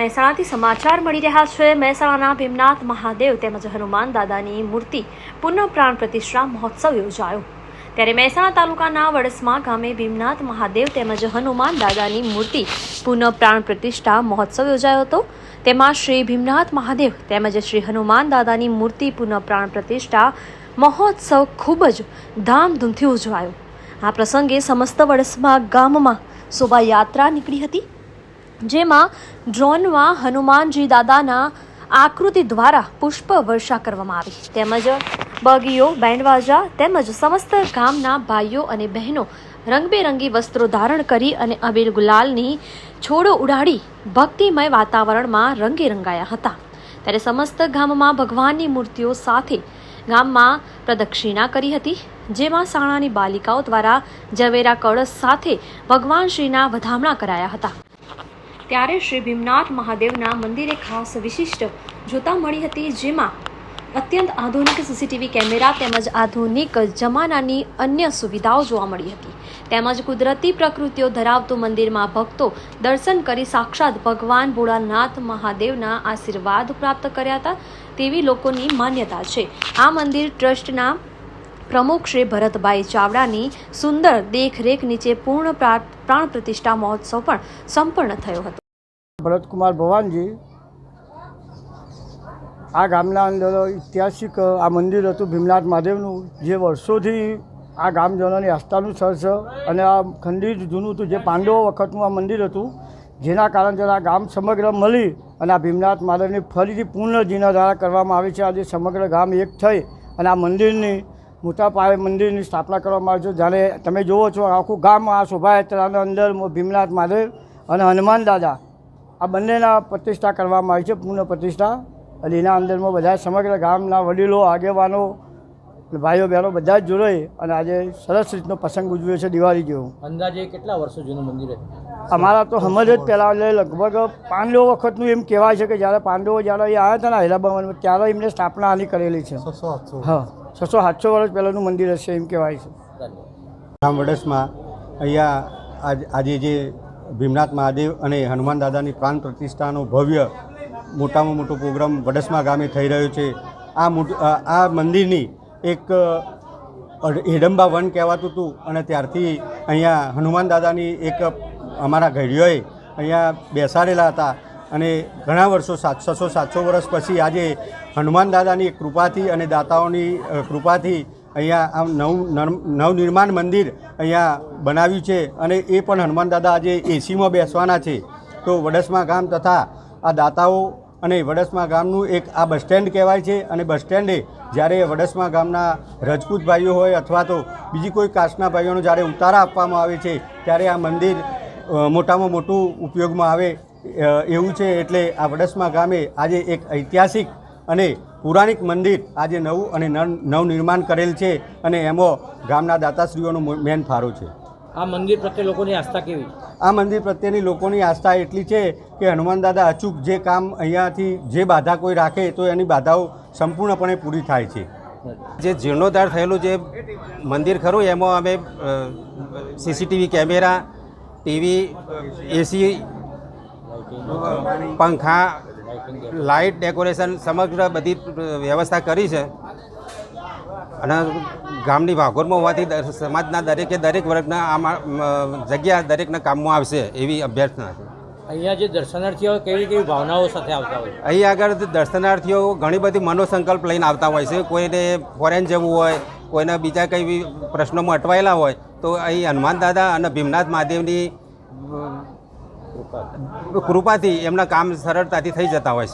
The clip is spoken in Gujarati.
મહેસાણાથી સમાચાર મળી રહ્યા છે. મહેસાણાના ભીમનાથ મહાદેવ તેમજ હનુમાન દાદાની મૂર્તિ પુનઃ પ્રાણ પ્રતિષ્ઠા મહોત્સવ યોજાયો. ત્યારે મહેસાણા તાલુકાના વડસમા ગામે ભીમનાથ મહાદેવ તેમજ હનુમાન દાદાની મૂર્તિ પુનઃ પ્રાણ પ્રતિષ્ઠા મહોત્સવ યોજાયો હતો. તેમાં શ્રી ભીમનાથ મહાદેવ તેમજ શ્રી હનુમાન દાદાની મૂર્તિ પુનઃ પ્રાણ પ્રતિષ્ઠા મહોત્સવ ખૂબ જ ધામધૂમથી ઉજવાયો. આ પ્રસંગે સમસ્ત વડસમા ગામમાં શોભાયાત્રા નીકળી હતી. જેમાં ડ્રોનમાં હનુમાનજી દાદાના આકૃતિ દ્વારા પુષ્પ વર્ષા કરવામાં આવી. તેમજ બગીઓ બેન્ડવાજા તેમજ સમસ્ત ગામના ભાઈઓ અને બહેનો રંગબેરંગી વસ્ત્રો ધારણ કરી અને અબીર ગુલાલની છોડો ઉડાડી ભક્તિમય વાતાવરણમાં રંગે રંગાયા હતા. ત્યારે સમસ્ત ગામમાં ભગવાનની મૂર્તિઓ સાથે ગામમાં પ્રદક્ષિણા કરી હતી, જેમાં સાણાની બાલિકાઓ દ્વારા ઝવેરા કળશ સાથે ભગવાન શ્રીના વધામણા કરાયા હતા. ત્યારે શ્રી ભીમનાથ મહાદેવના મંદિરે ખાસ વિશિષ્ટ જોતા મળી હતી, જેમાં અત્યંત આધુનિક સીસીટીવી કેમેરા તેમજ આધુનિક જમાનાની અન્ય સુવિધાઓ જોવા મળી હતી. તેમજ કુદરતી પ્રકૃતિઓ ધરાવતું મંદિરમાં ભક્તો દર્શન કરી સાક્ષાત ભગવાન ભોળાનાથ મહાદેવના આશીર્વાદ પ્રાપ્ત કર્યા હતા તેવી લોકોની માન્યતા છે. આ મંદિર ટ્રસ્ટના પ્રમુખ શ્રી ભરતભાઈ ચાવડાની સુંદર દેખરેખ નીચે પૂર્ણ પ્રા- પ્રાણ પ્રતિષ્ઠા મહોત્સવ પણ સંપન્ન થયો હતો. ભરતકુમાર ભવાનજી, આ ગામના અંદર ઐતિહાસિક, આ મંદિર હતું ભીમનાથ મહાદેવનું, જે વર્ષોથી આ ગામજનોની આસ્થાનું સ્થળ છે અને આ ખંડિત જૂનું હતું, જે પાંડવો વખતનું આ મંદિર હતું, જેના કારણસર આ ગામ સમગ્ર મળી અને આ ભીમનાથ મહાદેવની ફરીથી પૂર્ણ જીર્ણધારા કરવામાં આવી છે. આજે સમગ્ર ગામ એક થઈ અને આ મંદિરની મોટા પાયે મંદિરની સ્થાપના કરવામાં આવે છે. જ્યારે તમે જુઓ છો આખું ગામ આ શોભાયાત્રાના અંદર ભીમનાથ મહાદેવ અને હનુમાન દાદા આ બંનેના પ્રતિષ્ઠા કરવામાં આવી છે પૂર્ણ પ્રતિષ્ઠા. અને એના અંદરમાં બધા સમગ્ર ગામના વડીલો આગેવાનો ભાઈઓ બહેનો બધા જ જોડાઈ અને આજે સરસ રીતનો પ્રસંગ ઉજવ્યો છે દિવાળી જેવો. અંદાજે કેટલા વર્ષો જૂનું મંદિર અમારા તો સમજ જ પહેલાં લગભગ પાંડવો વખતનું એમ કહેવાય છે કે જ્યારે પાંડવો જ્યારે એ આવ્યા હતા ને હૈદરાબાદમાં ત્યારે એમને સ્થાપના આની કરેલી છે. હા. છસો સાતસો વર્ષ પહેલાંનું મંદિર હશે એમ કહેવાય છે. ગામ વડસમાં અહીંયા આજ જે ભીમનાથ મહાદેવ અને હનુમાન દાદાની પ્રાણ પ્રતિષ્ઠાનો ભવ્ય મોટામાં મોટો પ્રોગ્રામ વડસમા ગામે થઈ રહ્યો છે. આ આ મંદિરની એક હિડંબા વન કહેવાતું હતું અને ત્યારથી અહીંયા હનુમાન દાદાની એક અમારા ઘડીઓએ અહીંયા બેસાડેલા હતા. અને ઘણા વર્ષો સાત છસો સાતસો વર્ષ પછી આજે હનુમાન દાદાની કૃપાથી અને દાતાઓની કૃપાથી અહીંયા આ નવ નર- નવનિર્માણ મંદિર અહીંયા બનાવ્યું છે અને એ પણ હનુમાન દાદા આજે એસીમાં બેસવાના છે. તો વડસમા ગામ તથા આ દાતાઓ અને વડસમા ગામનું એક આ બસ સ્ટેન્ડ કહેવાય છે અને બસ સ્ટેન્ડે જ્યારે વડસમા ગામના રજપૂત ભાઈઓ હોય અથવા તો બીજી કોઈ કાસ્ટના ભાઈઓનો જ્યારે ઉતારા આપવામાં આવે છે ત્યારે આ મંદિર મોટામાં મોટું ઉપયોગમાં આવે એવું છે એટલે આ વડસમા ગામે આજે એક ઐતિહાસિક અને પૌરાણિક મંદિર આજે નવું અને નવ નવનિર્માણ કરેલ છે અને એમાં ગામના દાતાશ્રીઓનો મેન ફાળો છે. આ મંદિર પ્રત્યે લોકોની આસ્થા કેવી? આ મંદિર પ્રત્યેની લોકોની આસ્થા એટલી છે કે હનુમાન દાદા અચૂક જે કામ અહીંયાથી જે બાધા કોઈ રાખે તો એની બાધાઓ સંપૂર્ણપણે પૂરી થાય છે. જે જીર્ણોદ્ધાર થયેલું જે મંદિર ખરું એમાં અમે સીસીટીવી કેમેરા ટીવી એસી પંખા લાઇટ ડેકોરેશન સમગ્ર બધી વ્યવસ્થા કરી છે. અને ગામની ભાગોળમાં હોવાથી સમાજના દરેકે દરેક વર્ગના આમાં જગ્યા દરેકના કામમાં આવશે એવી અભ્યર્થના છે. અહીંયા જે દર્શનાર્થીઓ કેવી કેવી ભાવનાઓ સાથે આવતા હોય? અહીં આગળ દર્શનાર્થીઓ ઘણી બધી મનોસંકલ્પ લઈને આવતા હોય છે. કોઈને ફોરેન જવું હોય કોઈને બીજા કંઈ બી પ્રશ્નોમાં અટવાયેલા હોય તો અહીં હનુમાન દાદા અને ભીમનાથ મહાદેવની કૃપાથી એમના કામ સરળતાથી થઈ જતા હોય છે.